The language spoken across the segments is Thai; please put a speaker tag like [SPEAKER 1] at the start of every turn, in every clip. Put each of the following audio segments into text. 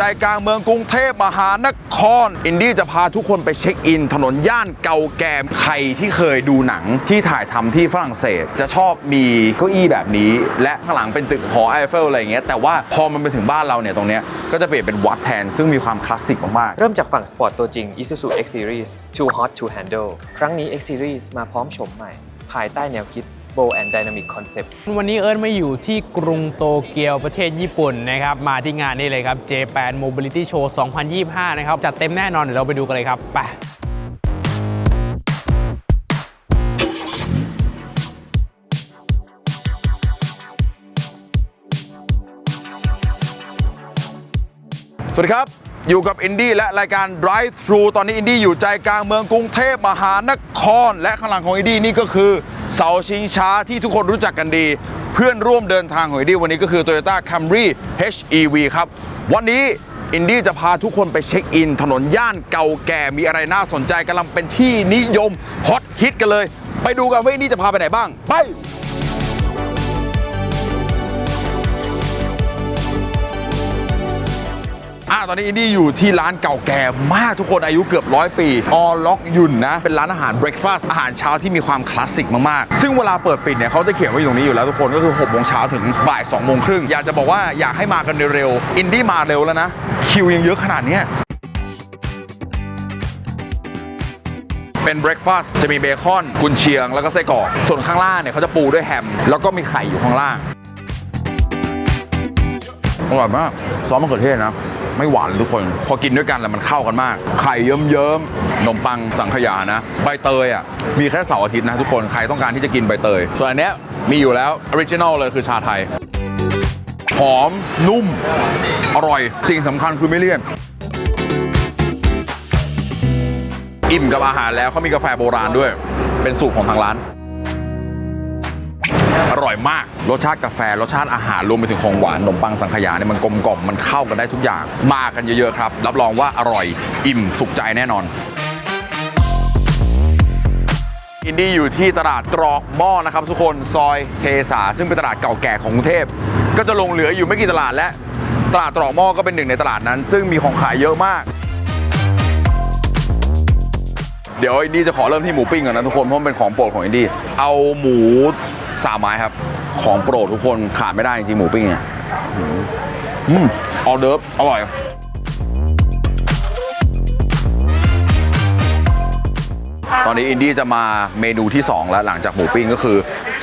[SPEAKER 1] ใจกลางเมืองกรุงเทพมหานคร อินดี้จะพาทุกคนไปเช็คอิน ถนนย่านเก่าแก่ใครที่เคยดูหนังที่ถ่ายทำที่ฝรั่งเศส จะชอบมีเก้าอี้แบบนี้ และข้างหลังเป็นตึกหอไอเฟลอะไรอย่างเงี้ยแต่ว่าพอมันไปถึงบ้านเราเนี่ยตรงเนี้ยก็จะเปลี่ยนเป็นวัดแทน ซึ่งมีความคลาสสิกมากๆ
[SPEAKER 2] เริ่มจากฝั่งสปอร์ตตัวจริง Isuzu X Series Too Hot to Handle ครั้งนี้ X Series มาพร้อมโฉมใหม่ ภายใต้แนวคิด Bold and Dynamic Concept
[SPEAKER 3] วันนี้เอิร์ธมาอยู่ที่กรุงโตเกียวประเทศญี่ปุ่นนะครับ มาที่งานนี้เลยครับ Japan Mobility Show 2025 นะครับ จัดเต็มแน่นอน เดี๋ยวเราไปดูกันเลยครับ ไป
[SPEAKER 1] ๆสวัสดีครับ อยู่กับอินดี้และรายการ Drive Thru ตอนนี้อินดี้อยู่ใจกลางเมืองกรุงเทพมหานคร และข้างหลังของอินดี้นี่ก็คือ เสาชิงช้าที่ทุกคนรู้จักกันดี เพื่อนร่วมเดินทางของอินดี้วันนี้ก็คือ Toyota Camry HEV ครับ วันนี้อินดี้จะพาทุกคนไปเช็คอิน ถนนย่านเก่าแก่มีอะไรน่าสนใจกำลังเป็นที่นิยมฮอตฮิตกันเลย ไปดูกันว่าอินดี้จะพาไปไหนบ้าง ไป อ่าตอนนี้อินดี้อยู่ที่ร้านเก่าแก่มากทุกคนอายุเกือบร้อยปีออล็อกยุนนะ เป็นร้านอาหารเบรคฟาสต์อาหารเช้าที่มีความคลาสสิกมากๆ ซึ่งเวลาเปิดปิดเนี่ยเขาจะเขียนไว้อยู่ตรงนี้อยู่แล้วทุกคนก็คือ6โมงเช้าถึงบ่าย2โมงครึ่งอยากจะบอกว่าอยากให้มากันเร็วๆอินดี้มาเร็วแล้วนะ คิวยังเยอะขนาดนี้เป็นเบรคฟาสต์จะมีเบคอน กุนเชียง แล้วก็ไส้กรอก ส่วนข้างล่างเนี่ยเขาจะปูด้วยแฮม แล้วก็มีไข่อยู่ข้างล่าง อร่อยมาก ซอสมะเขือเทศนะ ไม่หวานเลยทุกคน พอกินด้วยกันแล้วมันเข้ากันมาก ไข่เยิ้มๆขนมปังสังขยานะ ใบเตยอะมีแค่เสาร์อาทิตย์นะทุกคนใครต้องการที่จะกินใบเตย ส่วนอันเนี้ยมีอยู่แล้วออริจินอลเลยคือชาไทย หอมนุ่ม อร่อยสิ่งสำคัญคือไม่เลี่ยนอิ่มกับอาหารแล้วเขามีกาแฟโบราณด้วย เป็นสูตรของทางร้าน ร่อยมาก รสชาติกาแฟ รสชาติอาหารรวมไปถึงของหวานขนมปังสังขยาเนี่ยมันกลมกล่อมมันเข้ากันได้ทุกอย่าง มากันเยอะๆครับ รับรองว่าอร่อยอิ่มสุขใจแน่นอนอินดี้อยู่ที่ตลาดตรอกหม้อนะครับทุกคนซอยเทสาซึ่งเป็นตลาดเก่าแก่ของกรุงเทพ ก็จะลงเหลืออยู่ไม่กี่ตลาดและตลาดตรอกหม้อก็เป็นหนึ่งในตลาดนั้น ซึ่งมีของขายเยอะมาก เดี๋ยวอินดี้จะขอเริ่มที่หมูปิ้งก่อนนะทุกคนเพราะมันเป็นของโปรดของอินดี้เอาหมู สามไม้ครับ ของโปรดทุกคนขาดไม่ได้จริงๆหมูปิ้งเนี่ยอืมอืมออเดิร์ฟอร่อยตอนนี้อินดี้จะมาเมนูที่ 2 แล้วหลังจากหมูปิ้งก็คือ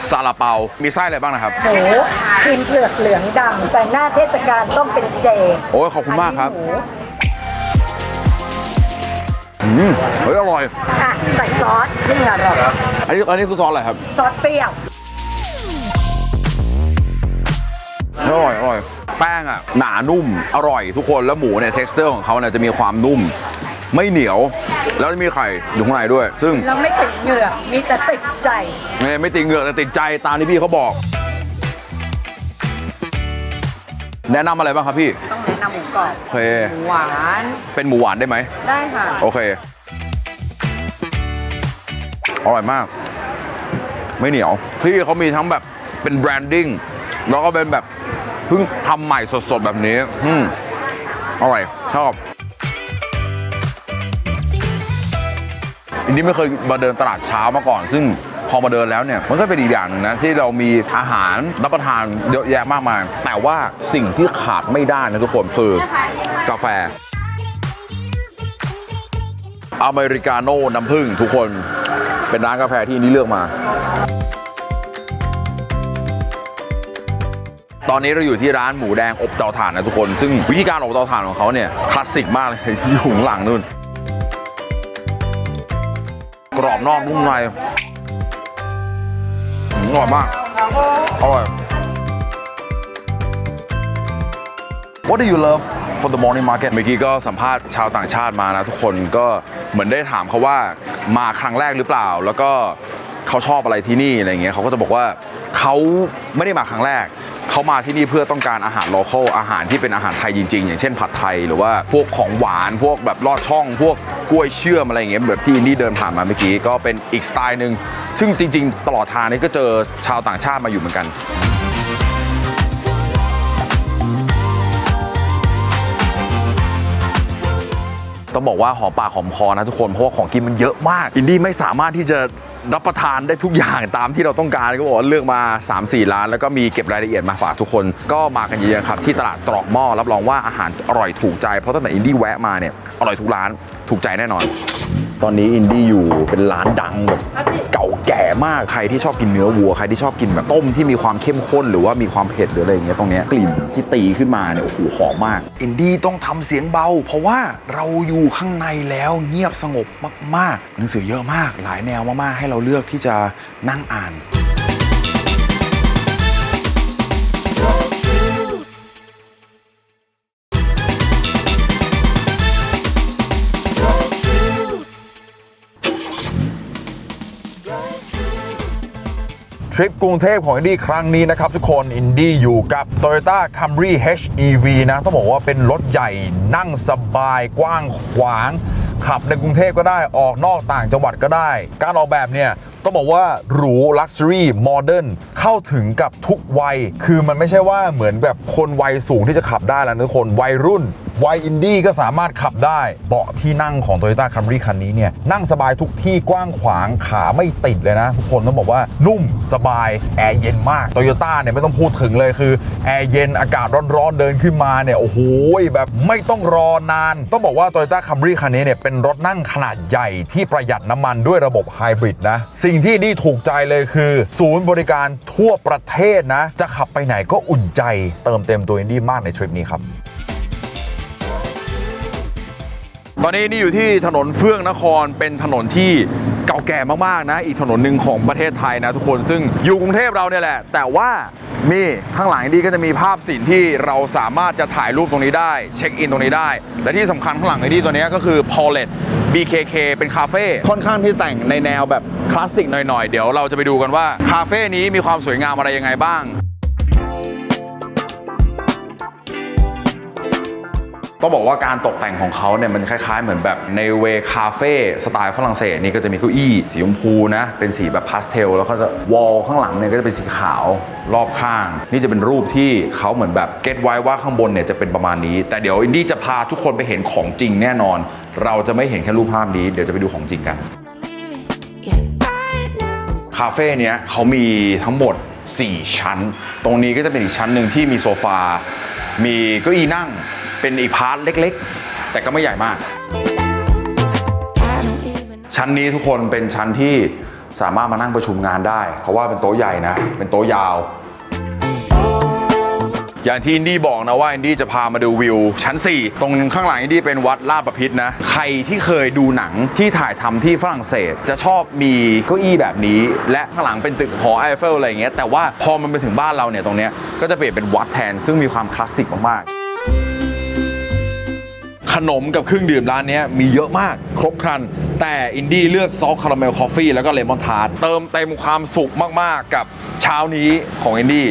[SPEAKER 1] ซาลาเปา มีไส้อะไรบ้างนะครับ
[SPEAKER 4] หมูครีมเผือกเหลืองดำแต่หน้าเทศกาลต้องเป็นเจ
[SPEAKER 1] โอ้ยขอบคุณมากครับ
[SPEAKER 4] อันนี้หมู
[SPEAKER 1] อืมเฮ้ยอร่อย
[SPEAKER 4] อะ ใส่ซอสนี่อร่อย
[SPEAKER 1] อันนี้อันนี้คือซอสอะไรครับ
[SPEAKER 4] ซอสเปรี้ยว
[SPEAKER 1] อร่อยอร่อยแป้งอะหนานุ่ม อร่อยทุกคนแล้วหมูเนี่ย texture ของเขาเนี่ยจะมีความนุ่ม ไม่เหนียว แล้วจะมีไข่อยู่ข้างในด้วย ซึ่ง
[SPEAKER 4] เราไม่ติดเหงื่อมีแต่ติดใจ
[SPEAKER 1] เนี่ยไม่ติดเหงือกแต่ติดใจตามที่พี่เขาบอก แนะนำอะไรบ้างครับพี่
[SPEAKER 4] ต้องแนะนำหมูกรอบ
[SPEAKER 1] โอเค
[SPEAKER 4] หวาน
[SPEAKER 1] เป็นหมูหวานได้ไหม
[SPEAKER 4] ได้ค่ะ
[SPEAKER 1] โอเค อร่อยมาก ไม่เหนียว พี่เขามีทั้งแบบเป็นแบรนดิ้ง แล้วก็เป็นแบบ เพิ่งทำใหม่สดๆแบบนี้อืมอร่อยชอบอันนี้ไม่เคยมาเดินตลาดเช้ามาก่อน ซึ่งพอมาเดินแล้วเนี่ยมันก็เป็นอีกอย่างหนึ่งนะที่เรามีอาหารรับประทานเยอะแยะมากมาย แต่ว่าสิ่งที่ขาดไม่ได้นะทุกคนคือกาแฟอเมริกาโน่น้ำผึ้งทุกคนเป็นร้านกาแฟที่นี่เลือกมา ตอนนี้เราอยู่ที่ร้านหมูแดงอบเตาถ่านนะทุกคน ซึ่งวิธีการอบเตาถ่านของเขาเนี่ยคลาสสิกมากเลยอยู่ข้างหลังนู่น กรอบนอกนุ่มในอืมอร่อยมากอร่อย What do you love for the morning market เมื่อกี้ก็สัมภาษณ์ชาวต่างชาติมานะทุกคนก็เหมือนได้ถามเขาว่ามาครั้งแรกหรือเปล่า แล้วก็เขาชอบอะไรที่นี่อะไรเงี้ยเขาก็จะบอกว่าเขาไม่ได้มาครั้งแรก เขามาที่นี่เพื่อต้องการอาหารโลคอลอาหารที่เป็นอาหารไทยจริงๆ อย่างเช่นผัดไทยหรือว่าพวกของหวานพวกแบบลอดช่องพวกกล้วยเชื่อมอะไรอย่างเงี้ยแบบที่อินดี้เดินผ่านมาเมื่อกี้ก็เป็นอีกสไตล์หนึ่งซึ่งจริง ๆ ตลอดทางนี้ก็เจอชาวต่างชาติมาอยู่เหมือนกันต้องบอกว่าหอมปากหอมคอนะทุกคนเพราะว่าของกินมันเยอะมาก อินดี้ไม่สามารถที่จะ รับประทานได้ทุกอย่างตามที่เราต้องการก็บอกว่าเลือกมา 3-4 ร้าน แล้วก็มีเก็บรายละเอียดมาฝากทุกคน ก็มากันเยอะๆครับ ที่ตลาดตรอกหม้อรับรองว่าอาหารอร่อยถูกใจเพราะตั้งแต่อินดี้แวะมาเนี่ยอร่อยทุกร้านถูกใจแน่นอน ตอนนี้อินดี้อยู่เป็นร้านดังแบบเก่าแก่มากใครที่ชอบกินเนื้อวัวใครที่ชอบกินแบบต้มที่มีความเข้มข้นหรือว่ามีความเผ็ดหรืออะไรอย่างเงี้ยตรงเนี้ยกลิ่นที่ตีขึ้นมาเนี่ยโอ้โหหอมมาก อินดี้ต้องทำเสียงเบา เพราะว่าเราอยู่ข้างในแล้วเงียบสงบมากๆ หนังสือเยอะมาก หลายแนวมากๆให้เราเลือกที่จะนั่งอ่าน ทริปกรุงเทพของอินดี้ครั้งนี้นะครับทุกคนอินดี้อยู่กับ Toyota Camry HEV นะต้องบอกว่าเป็นรถใหญ่นั่งสบายกว้างขวาง ขับในกรุงเทพก็ได้ออกนอกต่างจังหวัดก็ได้ การออกแบบเนี่ยต้องบอกว่าหรูลักชัวรี่โมเดิร์นเข้าถึงกับทุกวัย คือมันไม่ใช่ว่าเหมือนแบบคนวัยสูงที่จะขับได้แล้วนะทุกคนวัยรุ่น วัยอินดี้ก็สามารถขับได้เบาะที่นั่งของ Toyota Camry คันนี้เนี่ยนั่งสบายทุกที่กว้างขวางขาไม่ติดเลยนะ ทุกคนต้องบอกว่านุ่มสบายแอร์เย็นมาก Toyota เนี่ยไม่ต้องพูดถึงเลยคือแอร์เย็นอากาศร้อนๆเดินขึ้นมาเนี่ยโอ้โหแบบไม่ต้องรอนาน ต้องบอกว่า Toyota Camry คันนี้เนี่ยเป็นรถนั่งขนาดใหญ่ที่ประหยัดน้ำมันด้วยระบบไฮบริดนะสิ่งที่นี่ถูกใจเลยคือ ศูนย์บริการทั่วประเทศนะ จะขับไปไหนก็อุ่นใจเติมเต็มตัวอินดี้มากในทริปนี้ครับ ตอนนี้นี่อยู่ที่ถนนเฟื่องนครเป็นถนนที่เก่าแก่มากๆนะ อีกถนนหนึ่งของประเทศไทยนะทุกคนซึ่งอยู่กรุงเทพเราเนี่ยแหละ แต่ว่ามีข้างหลังนี้ก็จะมีภาพสิ่งที่เราสามารถจะถ่ายรูปตรงนี้ได้ เช็คอินตรงนี้ได้ และที่สำคัญข้างหลังไอ้นี่ตัวนี้ก็คือ p a u l e t BKK เป็นคาเฟ่ค่อนข้างที่แต่งในแนวแบบคลาสสิกหน่อยๆ เดี๋ยวเราจะไปดูกันว่าคาเฟ่นี้มีความสวยงามอะไรยังไงบ้าง ต้องบอกว่าการตกแต่งของเขาเนี่ยมันคล้ายๆ เหมือนแบบในเวคาเฟ่สไตล์ฝรั่งเศสนี่ก็จะมีเก้าอี้สีชมพูนะ เป็นสีแบบพาสเทล แล้วก็จะวอลข้างหลังเนี่ยก็จะเป็นสีขาวรอบข้าง นี่จะเป็นรูปที่เขาเหมือนแบบเก็ตไว้ว่าข้างบนเนี่ยจะเป็นประมาณนี้ แต่เดี๋ยวอินดี้จะพาทุกคนไปเห็นของจริงแน่นอน เราจะไม่เห็นแค่รูปภาพนี้เดี๋ยวจะไปดูของจริงกันคาเฟ่เนี้ยเขามีทั้งหมด 4 ชั้น ตรงนี้ก็จะเป็นอีกชั้นหนึ่งที่มีโซฟา มีเก้าอี้นั่ง เป็นอีกพาร์ทเล็กๆ แต่ก็ไม่ใหญ่มาก ชั้นนี้ทุกคนเป็นชั้นที่สามารถมานั่งประชุมงานได้ เพราะว่าเป็นโต๊ะใหญ่นะ เป็นโต๊ะยาว อย่างที่อินดี้บอกนะว่าอินดี้จะพามาดูวิว ชั้น 4 ตรงข้างหลังอินดี้เป็นวัดลาดประพิษนะ ใครที่เคยดูหนังที่ถ่ายทำที่ฝรั่งเศส จะชอบมีเก้าอี้แบบนี้ และข้างหลังเป็นตึกหอไอเฟลอะไรอย่างเงี้ยแต่ว่าพอมันไปถึงบ้านเราเนี่ยตรงเนี้ยก็จะเปลี่ยนเป็นวัดแทนซึ่งมีความคลาสสิกมากๆ ขนมกับเครื่องดื่มร้านนี้มีเยอะมากครบครัน แต่อินดี้เลือกซอสคาราเมลคอฟฟี่แล้วก็เลมอนทาร์ตเติมเต็มความสุขมาก ๆ กับเช้านี้ของอินดี้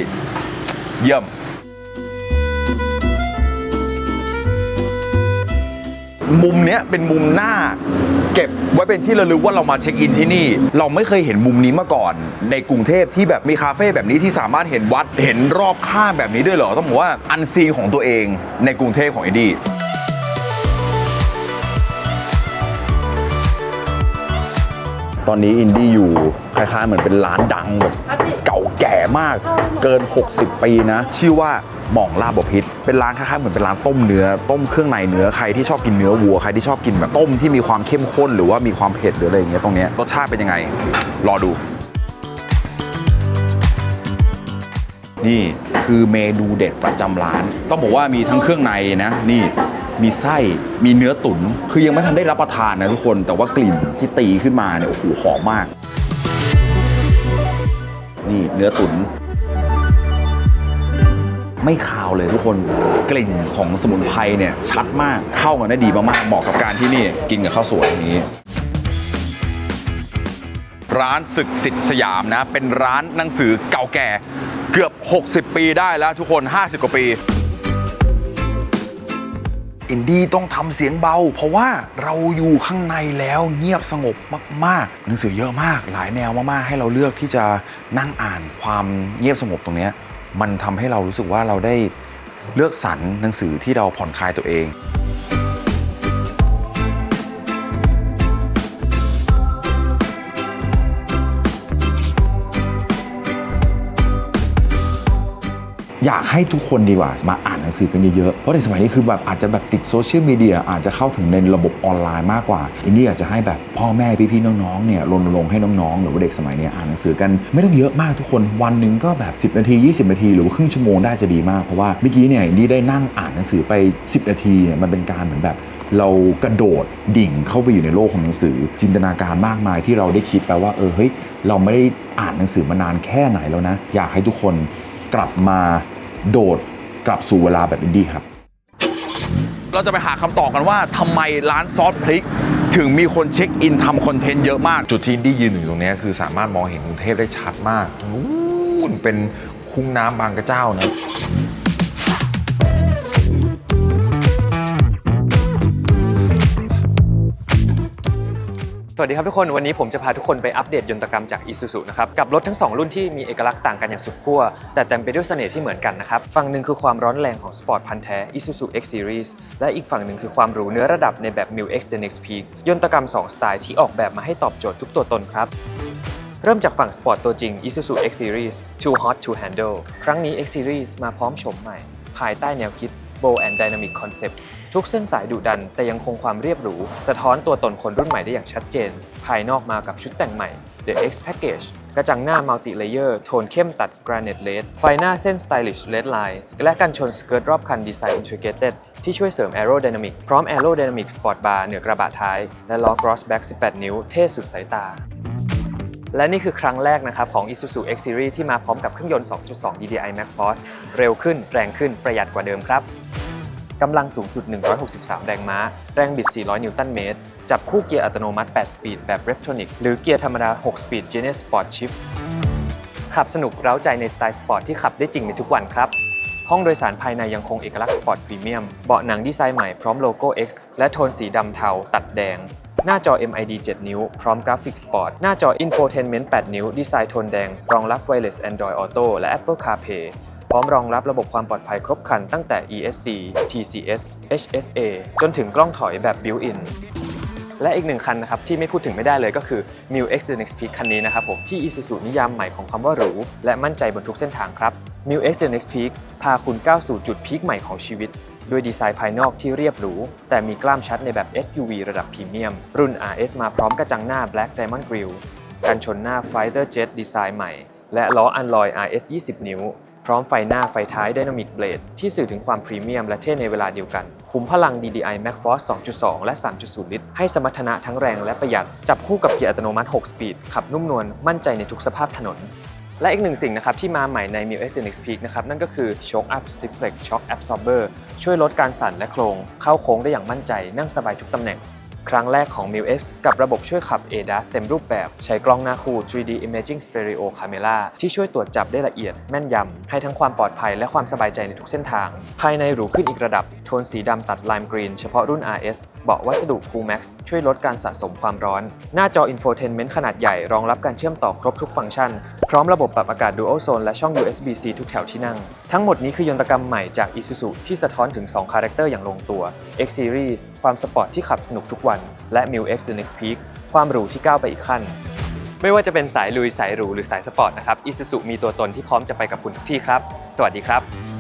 [SPEAKER 1] เยี่ยม มุมเนี้ยเป็นมุมหน้าเก็บไว้เป็นที่ระลึกว่าเรามาเช็คอินที่นี่ เราไม่เคยเห็นมุมนี้มาก่อน ในกรุงเทพที่แบบมีคาเฟ่แบบนี้ที่สามารถเห็นวัดเห็นรอบข้างแบบนี้ด้วยเหรอต้องบอกว่าอันซีนของตัวเองในกรุงเทพของอินดี้ ตอนนี้อินดี้อยู่คล้ายๆเหมือนเป็นร้านดังแบบเก่าแก่มากเกิน 60 ปีนะ ชื่อว่าหม่องลาบพิษเป็นร้านคล้ายๆเหมือนเป็นร้านต้มเนื้อ ต้มเครื่องในเนื้อใครที่ชอบกินเนื้อวัวใครที่ชอบกินแบบต้มที่มีความเข้มข้นหรือว่ามีความเผ็ดหรืออะไรอย่างเงี้ยตรงเนี้ยรสชาติเป็นยังไง รอดู นี่คือเมนูเด็ดประจำร้าน ต้องบอกว่ามีทั้งเครื่องในนะ นี่ มีไส้ มีเนื้อตุน๋นคือยังไม่ทันได้รับประทานนะทุกคน แต่ว่ากลิ่นที่ตีขึ้นมาเนี่ย โอ้โห หอมมาก นี่เนื้อตุน๋นไม่คาวเลยทุกคน กลิ่นของสมุนไพรเนี่ย ชัดมาก เข้ากันได้ดีมากๆ เหมาะกับการที่นี่ กินกับข้าวสวยอย่างนี้ร้านศึกสิทธิ์สยามนะ เป็นร้านหนังสือเก่าแก่เกือบ 60 ปีได้แล้วทุกคน 50 กว่าปี อินดี้ต้องทำเสียงเบา เพราะว่าเราอยู่ข้างในแล้วเงียบสงบมากๆ หนังสือเยอะมาก หลายแนวมากๆ ให้เราเลือกที่จะนั่งอ่านความเงียบสงบตรงนี้ มันทำให้เรารู้สึกว่าเราได้เลือกสรรหนังสือที่เราผ่อนคลายตัวเอง อยากให้ทุกคนดีกว่า มาอ่านหนังสือกันเยอะๆ เพราะในสมัยนี้คือแบบอาจจะแบบติดโซเชียลมีเดียอาจจะเข้าถึงในระบบออนไลน์มากกว่าอินดี้อยากจะให้แบบพ่อแม่พี่ๆน้องๆเนี่ยรณรงค์ให้น้องๆหรือว่าเด็กสมัยนี้อ่านหนังสือกันไม่ต้องเยอะมากทุกคนวันหนึ่งก็แบบ 10 นาที 20 นาที หรือว่าครึ่งชั่วโมงได้จะดีมากเพราะว่าเมื่อกี้เนี่ยอินดี้ได้นั่งอ่านหนังสือไป 10 นาทีเนี่ยมันเป็นการเหมือนแบบเรากระโดดดิ่งเข้าไปอยู่ในโลกของหนังสือ จินตนาการมากมายที่เราได้คิดไปว่าเออเฮ้ยเราไม่ได้อ่านหนังสือมานานแค่ไหนแล้วนะ อยากให้ทุกคนกลับมา โดดกลับสู่เวลาแบบอินดี้ครับ เราจะไปหาคำตอบกันว่าทำไมร้านซอสพริก ถึงมีคนเช็คอินทำคอนเทนต์เยอะมาก จุดที่อินดี้ยืนอยู่ตรงเนี้ยคือสามารถมองเห็นกรุงเทพได้ชัดมากตรงนู้นเป็นคุ้งน้ำบางกระเจ้านะ
[SPEAKER 2] สวัสดีครับทุกคนวันนี้ผมจะพาทุกคนไปอัปเดตยนตกรรมจาก Isuzu นะครับกับรถทั้ง 2 รุ่นที่มีเอกลักษณ์ต่างกันอย่างสุดขั้วแต่เต็มไปด้วยเสน่ห์ที่เหมือนกันนะครับฝั่งหนึ่งคือความร้อนแรงของสปอร์ตพันธ์แท้ Isuzu X Series และอีกฝั่งหนึ่งคือความหรูเนื้อระดับในแบบ m i l X The Next Peak ยนตกรรม 2 สไตล์ที่ออกแบบมาให้ตอบโจทย์ทุกตัวตนครับเริ่มจากฝั่งสปอร์ตตัวจริง Isuzu X Series Too Hot to Handle ครั้งนี้ X Series มาพร้อมโฉมใหม่ ภายใต้แนวคิด Bold and Dynamic Concept ทุกเส้นสายดุดัน แต่ยังคงความเรียบหรู สะท้อนตัวตนคนรุ่นใหม่ได้อย่างชัดเจน ภายนอกมากับชุดแต่งใหม่ The X Package กระจังหน้า Multi Layer โทนเข้มตัด Granite Red ไฟหน้าเส้น Stylish Red Line และกันชนสเกิร์ตรอบคัน Design Integrated ที่ช่วยเสริม Aerodynamic พร้อม Aerodynamic Sport Bar เหนือกระบะท้าย และล้อ Crossback 18 นิ้ว เท่สุดสายตาและนี่คือครั้งแรกนะครับของ Isuzu X Series ที่มาพร้อมกับเครื่องยนต์ 2.2 DDI Max Force เร็วขึ้น แรงขึ้น ประหยัดกว่าเดิมครับ กำลังสูงสุด 163 แรงม้า แรงบิด 400 นิวตันเมตร จับคู่เกียร์อัตโนมัติ 8 สปีดแบบ Reptronic หรือเกียร์ธรรมดา 6 สปีด Genius Sport Shift ขับสนุกเร้าใจในสไตล์สปอร์ตที่ขับได้จริงในทุกวันครับ ห้องโดยสารภายในยังคงเอกลักษณ์สปอร์ตพรีเมียม เบาะหนังดีไซน์ใหม่พร้อมโลโก้ X และโทนสีดำเทาตัดแดง หน้าจอ MID 7 นิ้ว พร้อมกราฟิกสปอร์ต หน้าจอ Infotainment 8 นิ้ว ดีไซน์โทนแดง รองรับ Wireless Android Auto และ Apple CarPlay พ ร้อมรองรับระบบความปลอดภัยครบครันตั้งแต่ ESC TCS HSA จนถึงกล้องถอยแบบ Built-in และอีกหนึ่งคันนะครับที่ไม่พูดถึงไม่ได้เลยก็คือ m i l X The Next Peak คันนี้นะครับผมที่ Isuzu นิยามใหม่ของคำว่าหรูและมั่นใจบนทุกเส้นทางครับ m i l X The Next Peak พาคุณก้าวสู่จุดพีคใหม่ของชีวิต ด้วยดีไซน์ภายนอกที่เรียบหรู แต่มีกล้ามชัดในแบบ SUV ระดับพรีเมียม รุ่น RS มาพร้อมกระจังหน้า Black Diamond Grille กันชนหน้า Fighter Jet ดีไซน์ใหม่ และล้ออันลอย RS 20 นิ้ว พร้อมไฟหน้าไฟท้าย Dynamic Blade ที่สื่อถึงความพรีเมียมและเท่ในเวลาเดียวกันคุมพลัง DDI Max Force 2.2 และ 3.0 ลิตร ให้สมรรถนะทั้งแรงและประหยัด จับคู่กับเกียร์อัตโนมัติ 6 สปีด ขับนุ่มนวล มั่นใจในทุกสภาพถนนและอีกหนึ่งสิ่งนะครับที่มาใหม่ใน m i l X The Next Peak นะครับนั่นก็คือ Shock Up Stiff Flex Shock Absorber ช่วยลดการสั่นและโครง เข้าโค้งได้อย่างมั่นใจนั่งสบายทุกตำแหน่ง ครั้งแรกของ m i l X กับระบบช่วยขับ ADAS เต็มรูปแบบ ใช้กล้องหน้าคู่ 3D Imaging Stereo Camera ที่ช่วยตรวจจับได้ละเอียดแม่นยำ ให้ทั้งความปลอดภัยและความสบายใจในทุกเส้นทาง ภายในหรูขึ้นอีกระดับ โทนสีดำตัด Lime Green เฉพาะรุ่น RS เบาะวัสดุ Cool Max ช่วยลดการสะสมความร้อน หน้าจอ Infotainment ขนาดใหญ่รองรับการเชื่อมต่อครบทุกฟังก์ชัน พร้อมระบบปรับอากาศ Dual Zone และช่อง USB-C ทุกแถวที่นั่ง ทั้งหมดนี้คือยนตกรรมใหม่จาก Isuzu ที่สะท้อนถึง 2 คาแรคเตอร์อย่างลงตัว X Series ความสปอร์ตที่ขับสนุกทุกวัน และ m i l X The Next Peak ความหรูที่ก้าวไปอีกขั้น ไม่ว่าจะเป็นสายลุยสายหรูหรือสายสปอร์ตนะครับ Isuzu มีตัวตนที่พร้อมจะไปกับคุณทุกที่ครับ สวัสดีครับ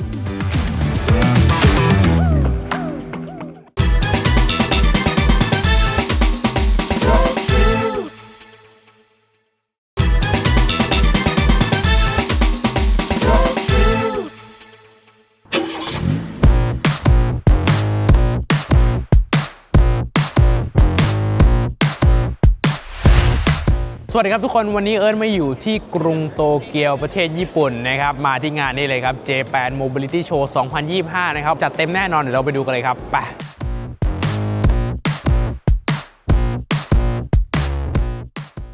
[SPEAKER 3] สวัสดีครับทุกคนวันนี้เอิร์ธมาอยู่ที่กรุงโตเกียวประเทศญี่ปุ่นนะครับ มาที่งานนี้เลยครับ Japan Mobility Show 2025 นะครับ จัดเต็มแน่นอนเดี๋ยวเราไปดูกันเลยครับไป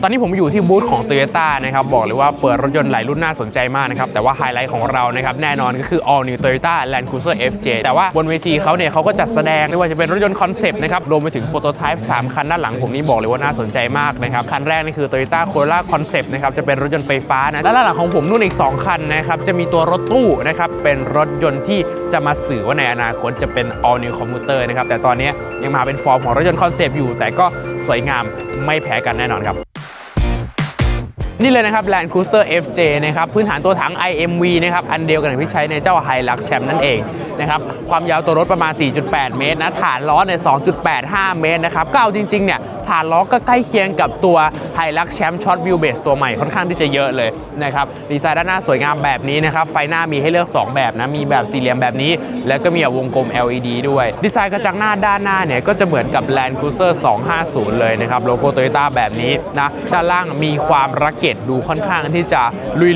[SPEAKER 3] ตอนนี้ผมอยู่ที่บูธของ t o y ยต้นะครับบอกเลยว่าเปิดรถยนต์หลายรุ่นน่าสนใจมากนะครับแต่ว่าไฮไลท์ของเรานะครับแน่นอนก็คือ All New Toyota Land Cruiser FJ แต่ว่าบนเวทีเขาเนี่ยเขาก็จัดแสดงไม่ว่าจะเป็นรถยนต์คอนเซปต์นะครับรวมไปถึงโปรโตไทป์3คันด้านหลังผมนี่บอกเลยว่าน่าสนใจมากนะครับคันแรกนี่คือ Toyota Corolla Concept นะครับจะเป็นรถยนต์ไฟฟ้านะและด้านหลังของผมนู่นอีก 2 คันนะครับจะมีตัวรถตู้นะครับเป็นรถยนต์ที่จะมาสื่อว่าในอนาคตจะเป็น All New Commuter นะครับแต่ตอนนี้ยังมาเป็นฟอร์มของรถยนต์คอนเซปต์อยู่ แต่ก็สวยงามไม่แพ้กันแน่นอนครับ นี่เลยนะครับ Land Cruiser FJ นะครับพื้นฐานตัวถัง IMV นะครับอันเดียวกันกับที่ใช้ในเจ้า Hilux Champ นั่นเองนะครับความยาวตัวรถประมาณ 4.8 เมตรนะฐานล้อเนี่ย2.85 เมตรนะครับก็เอาจริงๆเนี่ยฐานล้อก็ใกล้เคียงกับตัว Hilux Champ Short Wheel Base ตัวใหม่ค่อนข้างที่จะเยอะเลยนะครับดีไซน์ด้านหน้าสวยงามแบบนี้นะครับไฟหน้ามีให้เลือก 2 แบบนะมีแบบสี่เหลี่ยมแบบนี้ แล้วก็มีแบบวงกลม LED ด้วย ดีไซน์กระจังหน้าด้านหน้าเนี่ยก็จะเหมือนกับ Land Cruiser 250 เลยนะครับโลโก้ Toyota แบบนี้นะด้านล่างมีความรักเกตดูค่อนข้างที่จะ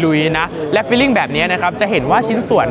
[SPEAKER 3] ลุยๆนะและฟีลลิ่งแบบนี้นะครับจะเห็นว่าชิ้นส่วน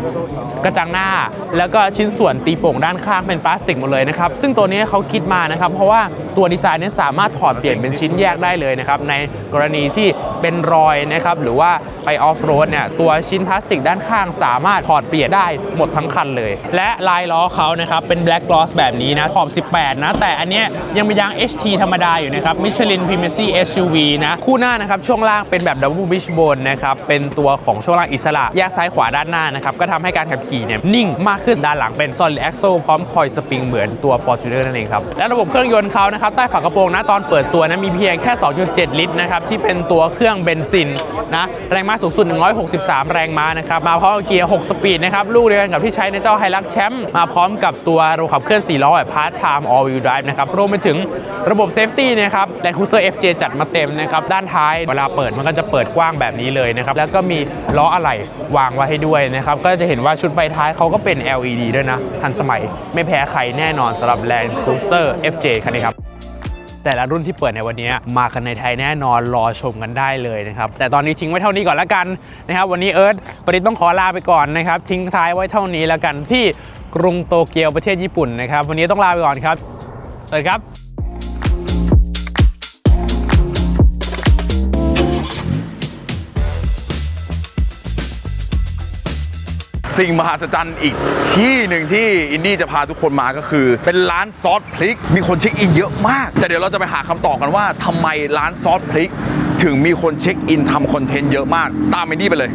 [SPEAKER 3] กระจังหน้า แล้วก็ชิ้นส่วนตีโป่งด้านข้างเป็นพลาสติกหมดเลยนะครับซึ่งตัวนี้เขาคิดมานะครับเพราะว่าตัวดีไซน์เนี้สามารถถอดเปลี่ยนเป็นชิ้นแยกได้เลยนะครับในกรณีที่ เป็นรอยนะครับหรือว่าไปออฟโรดเนี่ยตัวชิ้นพลาสติกด้านข้างสามารถถอดเปลี่ยนได้หมดทั้งคันเลย และลายล้อเขานะครับเป็น black gloss แบบนี้นะขอบ 18 นะ แต่อันเนี้ยยังเป็นยาง HT ธรรมดาอยู่นะครับ Michelin Primacy SUV นะคู่หน้านะครับช่วงล่างเป็นแบบ double wishbone นะครับเป็นตัวของช่วงล่างอิสระแยกซ้ายขวาด้านหน้านะครับก็ทำให้การขับขี่เนี่ยนิ่งมากขึ้นด้านหลังเป็น solid axle พร้อมคอยสปริงเหมือนตัว Fortuner นั่นเองครับและระบบเครื่องยนต์เขานะครับใต้ฝากระโปรงนะตอนเปิดตัวนะมีเพียงแค่ 2.7 ลิตรนะครับที่เป็นตัวเครื่องเบนซินนะแรงม้าสูงสุด 163 แรงม้านะครับมาพร้อมเกียร์ 6 สปีดนะครับลูกเดียวกันกับที่ใช้ในเจ้าไฮลักแชมป์มาพร้อมกับตัวระบบขับเคลื่อน4ล้อแบบ Part Time All Wheel Drive นะครับรวมไปถึงระบบเซฟตี้นะครับ Land Cruiser FJ จัดมาเต็มนะครับด้านท้ายเวลาเปิดมันก็จะเปิดกว้างแบบนี้เลยนะครับแล้วก็มีล้ออะไหล่วางไว้ให้ด้วยนะครับก็จะเห็นว่าชุดไฟท้ายเขาก็เป็น LED ด้วยนะทันสมัยไม่แพ้ใครแน่นอนสำหรับ Land Cruiser FJ คันนี้ครับ แต่ละรุ่นที่เปิดในวันนี้มากันในไทยแน่นอนรอชมกันได้เลยนะครับ แต่ตอนนี้ทิ้งไว้เท่านี้ก่อนแล้วกันนะครับ วันนี้เอิร์ธปริศต้องขอลาไปก่อนนะครับ ทิ้งท้ายไว้เท่านี้แล้วกันที่กรุงโตเกียวประเทศญี่ปุ่นนะครับ วันนี้ต้องลาไปก่อนครับสวัสดีครับ
[SPEAKER 1] สิ่งมหัศจรรย์อีกที่หนึ่งที่อินดี้จะพาทุกคนมาก็คือ เป็นร้านซอสพริก มีคนเช็คอินเยอะมาก แต่เดี๋ยวเราจะไปหาคำตอบกันว่าทำไมร้านซอสพริก ถึงมีคนเช็คอินทำคอนเทนต์เยอะมาก ตามอินดี้ไปเลย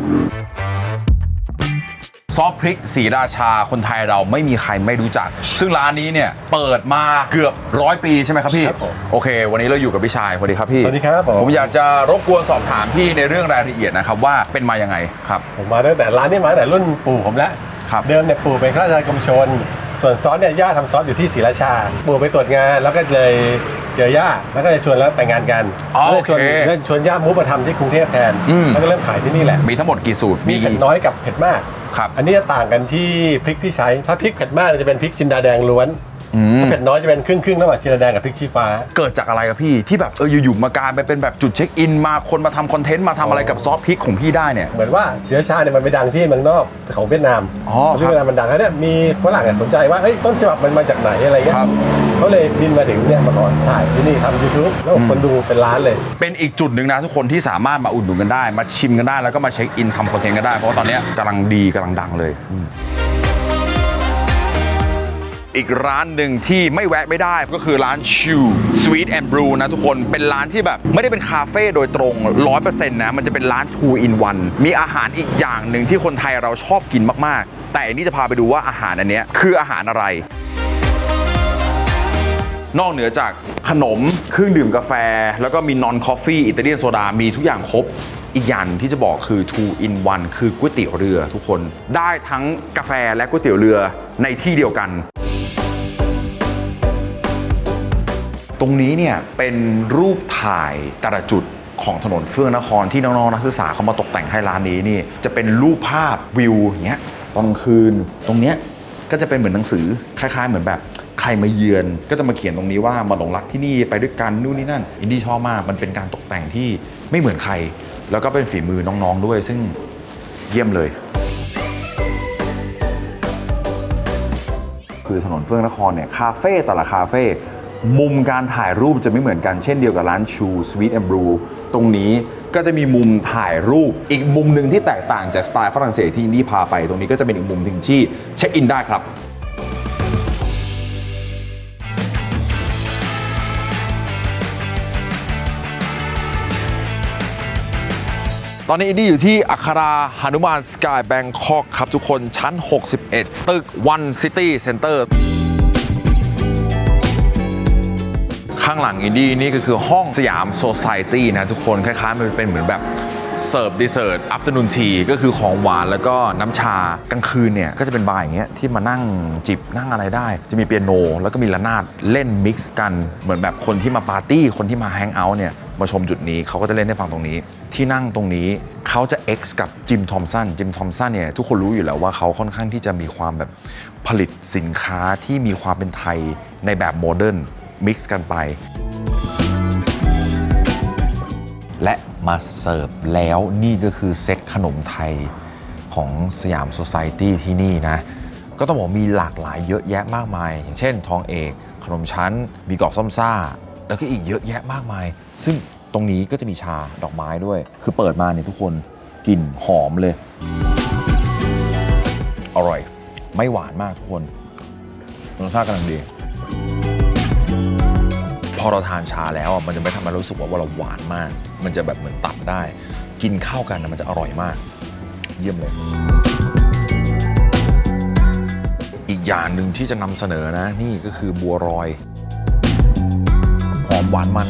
[SPEAKER 1] ซอสพริกสีราชาคนไทยเราไม่มีใครไม่รู้จัก ซึ่งร้านนี้เนี่ยเปิดมาเกือบร้อยปีใช่ไหมครับพี่
[SPEAKER 5] ครับผม
[SPEAKER 1] โอเค วันนี้เราอยู่กับพี่ชายสวัสดีครับพี่
[SPEAKER 5] สวัสดีครับผม
[SPEAKER 1] ผมอยากจะรบกวนสอบถามพี่ในเรื่องรายละเอียดนะครับว่าเป็นมายังไงครับ
[SPEAKER 5] ผมมาตั้งแต่ร้านนี้มาตั้งแต่รุ่นปู่ผมแล้ว
[SPEAKER 1] ครับ
[SPEAKER 5] เดิมเนี่ยปู่เป็นข้าราชการกรมชน ส่วนซอสเนี่ยย่าทำซอสอยู่ที่ศรีราชา ปู่ไปตรวจงานแล้วก็เลย เจอย่าแล้วก็เลยชวนแล้วแต่งงานกัน
[SPEAKER 1] อ๋อ
[SPEAKER 5] แล้วเลยชวน
[SPEAKER 1] โอเค
[SPEAKER 5] แล้วชวนย่ามุกมาทำที่กรุงเทพแทน
[SPEAKER 1] อืม
[SPEAKER 5] แล้วก็เริ่มขายที่นี่แหละ
[SPEAKER 1] มีทั้งหมดกี่สูตร
[SPEAKER 5] มีเผ็ดน้อยกับเผ็ดมาก
[SPEAKER 1] ครับ
[SPEAKER 5] อันนี้จะต่างกันที่พริกที่ใช้ ถ้าพริกเผ็ดมากเนี่ยจะเป็นพริกจินดาแดงล้วน
[SPEAKER 1] อืม
[SPEAKER 5] ถ้าเผ็ดน้อยจะเป็นครึ่งครึ่งๆระหว่างจินดาแดงกับพริกชี้ฟ้า
[SPEAKER 1] เกิดจากอะไรครับพี่ที่แบบเอออยู่ๆมาการไปเป็นแบบจุดเช็คอินมาคนมาทำคอนเทนต์มาทำอะไรกับซอสพริกของพี่ได้เนี่ย
[SPEAKER 5] เหมือนว่าเชื้อชาติเนี่ยมันไปดังที่เมืองนอกของเวียดนาม
[SPEAKER 1] อ๋อ
[SPEAKER 5] ที่เวียดนามมันดังแล้วเนี่ยมีฝรั่งเนี่ยสนใจว่าเฮ้ยต้นฉบับมันมาจากไหนอะไรเงี้ย
[SPEAKER 1] ครับ
[SPEAKER 5] เขาเลยบินมาถึงเนี่ยมาขอถ่ายที่นี่ทำยูทูบแล้วคนดูเป็นล้านเลย
[SPEAKER 1] เป็นอีกจุดหนึ่งนะทุกคนที่สามารถมาอุดหนุนกันได้ มาชิมกันได้แล้วก็มาเช็คอินทำคอนเทนต์กันได้ เพราะว่าตอนเนี้ยกำลังดีกำลังดังเลยอืม อีกร้านหนึ่งที่ไม่แวะไม่ได้ก็คือร้านชิว Sweet and Brew นะทุกคนเป็นร้านที่แบบไม่ได้เป็นคาเฟ่โดยตรง100%นะมันจะเป็นร้าน two in one มีอาหารอีกอย่างหนึ่งที่คนไทยเราชอบกินมากๆ แต่อันนี้จะพาไปดูว่าอาหารอันนี้คืออาหารอะไรนอกเหนือจากขนมเครื่องดื่มกาแฟ แล้วก็มีนอนคอฟฟี่อิตาเลียนโซดา มีทุกอย่างครบ อีกอย่างหนึ่งที่จะบอกคือ two in one คือก๋วยเตี๋ยวเรือทุกคนได้ทั้งกาแฟและก๋วยเตี๋ยวเรือในที่เดียวกัน ตรงนี้เนี่ยเป็นรูปถ่ายแต่ละจุดของถนนเฟื่องนครที่น้องๆนักศึกษาเขามาตกแต่งให้ร้านนี้นี่จะเป็นรูปภาพวิวอย่างเงี้ยตอนกลางคืนตรงเนี้ยก็จะเป็นเหมือนหนังสือคล้าย ๆ เหมือนแบบใครมาเยือนก็จะมาเขียนตรงนี้ว่ามาหลงรักที่นี่ไปด้วยกันนู่นนี่นั่นอินดี้ชอบมากมันเป็นการตกแต่งที่ไม่เหมือนใคร แล้วก็เป็นฝีมือน้องๆด้วย ซึ่งเยี่ยมเลย คือถนนเฟื่องนครเนี่ยคาเฟ่แต่ละคาเฟ่ มุมการถ่ายรูปจะไม่เหมือนกันเช่นเดียวกับร้านชูสวีทแอนด์บรูตรงนี้ก็จะมีมุมถ่ายรูป อีกมุมหนึ่งที่แตกต่างจากสไตล์ฝรั่งเศสที่นดี้พาไป ตรงนี้ก็จะเป็นอีกมุมหนึ่งที่เช็คอินได้ครับตอนนี้อินดี้อยู่ที่อัคราฮานุมานสกายแบงคอกครับทุกคนชั้น 61 ตึก One City Center ข้างหลังอินดี้นี่ก็คือห้องสยามโซซ i ตี้นะทุกคนคล้ายๆมันเป็นเหมือนแบบเสิร์ฟดีเซอร์ตอั t เ r อร์นูนทีก็คือของหวานแล้วก็น้ำชากลางคืนเนี่ย ก็จะเป็นบาร์อย่างเงี้ยที่มานั่งจิบนั่งอะไรได้ จะมีเปียโน แล้วก็มีระนาดเล่นมิกซ์กันเหมือนแบบคนที่มาปาร์ตี้ คนที่มาแฮงเอาท์เนี่ย มาชมจุดนี้เขาก็จะเล่นให้ฟังตรงนี้ ที่นั่งตรงนี้เขาจะ X กับจิมทอมสันจิมทอมสันเนี่ยทุกคนรู้อยู่แล้วว่าเขาค่อนข้างที่จะมีความแบบผลิตสินค้าที่มีความเป็นไทยในแบบโมเดิร์น มิกซ์กันไป และมาเสิร์ฟแล้วนี่ก็คือเซตขนมไทยของสยามโซซ i ตี้ที่นี่นะ ก็ต้องบอกมีหลากหลายเยอะแยะมากมาย อย่างเช่น ทองเอก ขนมชั้น มีกอกส้มซ่า แล้วก็อีกเยอะแยะมากมาย ซึ่งตรงนี้ก็จะมีชาดอกไม้ด้วย คือเปิดมาเนี่ยทุกคนกลิ่นหอมเลย อร่อย ไม่หวานมากทุกคนรสชาติกำลังดี พอเราทานชาแล้วอะมันจะไม่ทำให้เรารู้สึกว่าเราหวานมาก มันจะแบบเหมือนตัดได้ กินเข้ากันมันจะอร่อยมาก เยี่ยมเลย อีกอย่างหนึ่งที่จะนำเสนอนะ นี่ก็คือบัวรอยหอมหวานมัน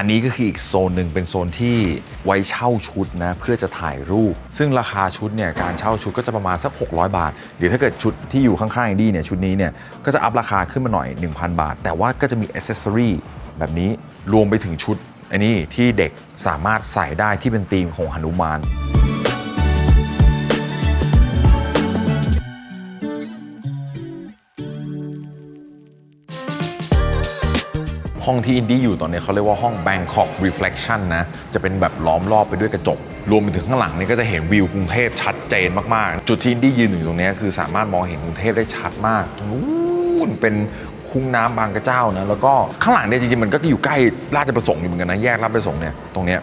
[SPEAKER 1] อันนี้ก็คืออีกโซนหนึ่งเป็นโซนที่ไว้เช่าชุดนะเพื่อจะถ่ายรูป ซึ่งราคาชุดเนี่ยการเช่าชุดก็จะประมาณสัก 600 บาท เดี๋ยวถ้าเกิดชุดที่อยู่ข้างๆอย่างดีเนี่ยชุดนี้เนี่ยก็จะอัพราคาขึ้นมาหน่อย 1,000 บาท แต่ว่าก็จะมีอ c เซสซอรีแบบนี้รวมไปถึงชุดอันนี้ที่เด็กสามารถใส่ได้ที่เป็นธีมของหนุมาน ห้องที่อินดี้อยู่ตอนนี้เขาเรียกว่าห้อง Bangkok Reflection นะ จะเป็นแบบล้อมรอบไปด้วยกระจก รวมไปถึงข้างหลังนี่ก็จะเห็นวิวกรุงเทพชัดเจนมากๆ จุดที่อินดี้ยืนอยู่ตรงนี้คือสามารถมองเห็นกรุงเทพได้ชัดมากตรงนู้นเป็นคุ้งน้ำบางกระเจ้านะ แล้วก็ข้างหลังเนี่ยจริงๆมันก็อยู่ใกล้ราชประสงค์อยู่เหมือนกันนะ แยกราชประสงค์เนี่ยตรงเนี้ย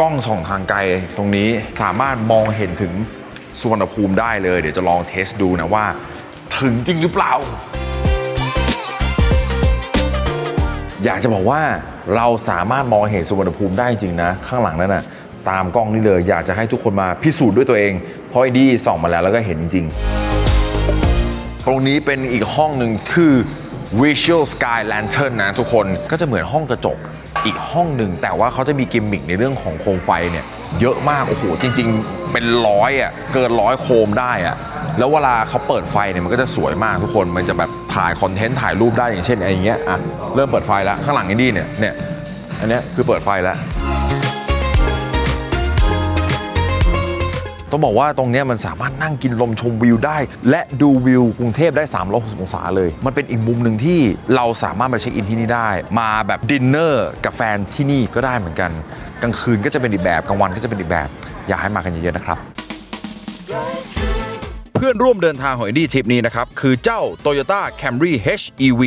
[SPEAKER 1] กล้องส่องทางไกลตรงนี้สามารถมองเห็นถึงสุวรรณภูมิได้เลย เดี๋ยวจะลองเทสดูนะว่า ถึงจริงหรือเปล่า อยากจะบอกว่าเราสามารถมองเห็นสุวรรณภูมิได้จริงนะ ข้างหลังนั้นน่ะตามกล้องนี่เลยอยากจะให้ทุกคนมาพิสูจน์ด้วยตัวเอง เพราะไอ้ดีส่องมาแล้วแล้วก็เห็นจริง ตรงนี้เป็นอีกห้องหนึ่งคือ Visual Sky Lantern นะทุกคนก็จะเหมือนห้องกระจกอีกห้องหนึ่งแต่ว่าเขาจะมีกิมมิคในเรื่องของโคมไฟเนี่ย เยอะมาก โอ้โห จริง ๆ เป็นร้อยอะเกินร้อยโคมได้อะ แล้วเวลาเขาเปิดไฟเนี่ยมันก็จะสวยมากทุกคน มันจะแบบถ่ายคอนเทนต์ถ่ายรูปได้อย่างเช่นไอ้เงี้ยอะเริ่มเปิดไฟแล้วข้างหลังไอ้นี่เนี่ยเนี่ยอันเนี้ยคือเปิดไฟแล้วต้องบอกว่าตรงนี้มันสามารถนั่งกินลมชมวิวได้ และดูวิวกรุงเทพได้ 360 องศาเลย มันเป็นอีกมุมหนึ่งที่เราสามารถมาเช็คอินที่นี่ได้ มาแบบดินเนอร์กับแฟนที่นี่ก็ได้เหมือนกัน กลางคืนก็จะเป็นอีกแบบกลางวันก็จะเป็นอีกแบบ อยากให้มากันเยอะๆนะครับ พื่อนร่วมเดินทางของอินดี้ทริปนี้นะครับ คือเจ้า Toyota Camry HEV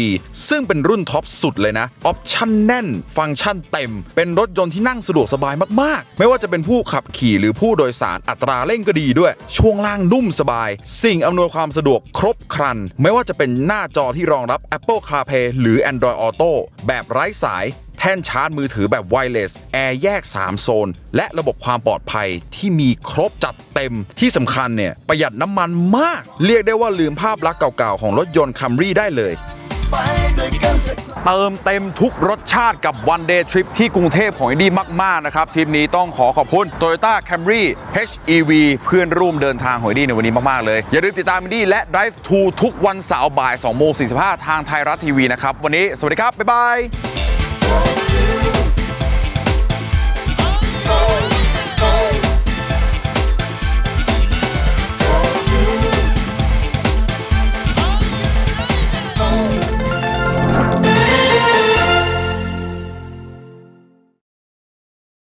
[SPEAKER 1] ซึ่งเป็นรุ่นท็อปสุดเลยนะ ออปชั่นแน่น ฟังก์ชันเต็ม เป็นรถยนต์ที่นั่งสะดวกสบายมาก ๆ ไม่ว่าจะเป็นผู้ขับขี่หรือผู้โดยสารอัตราเร่งก็ดีด้วย ช่วงล่างนุ่มสบาย สิ่งอำนวยความสะดวกครบครัน ไม่ว่าจะเป็นหน้าจอที่รองรับ Apple CarPlay หรือ Android Auto แบบไร้สาย ท่นชาร์จมือถือแบบไวเลสแอร์แยก 3 โซน และระบบความปลอดภัยที่มีครบจัดเต็มที่สำคัญเนี่ยประหยัดน้ำมันมาก เรียกได้ว่าลืมภาพลักษณ์เก่าๆ ของรถยนต์คัมรี่ได้เลยเติมเต็มทุกรสชาติกับ One Day Trip ที่กรุงเทพของอินดี้มาก ๆ นะครับทริปนี้ต้องขอขอบคุณ Toyota Camry HEV เพื่อนร่วมเดินทางของอินดี้ในวันนี้มาก ๆ เลย อย่าลืมติดตามอินดี้และ Drive to ทุกวันเสาร์บ่าย2โมง45 ทางไทยรัฐทีวีนะครับ วันนี้สวัสดีครับ บ๊ายบาย Bye.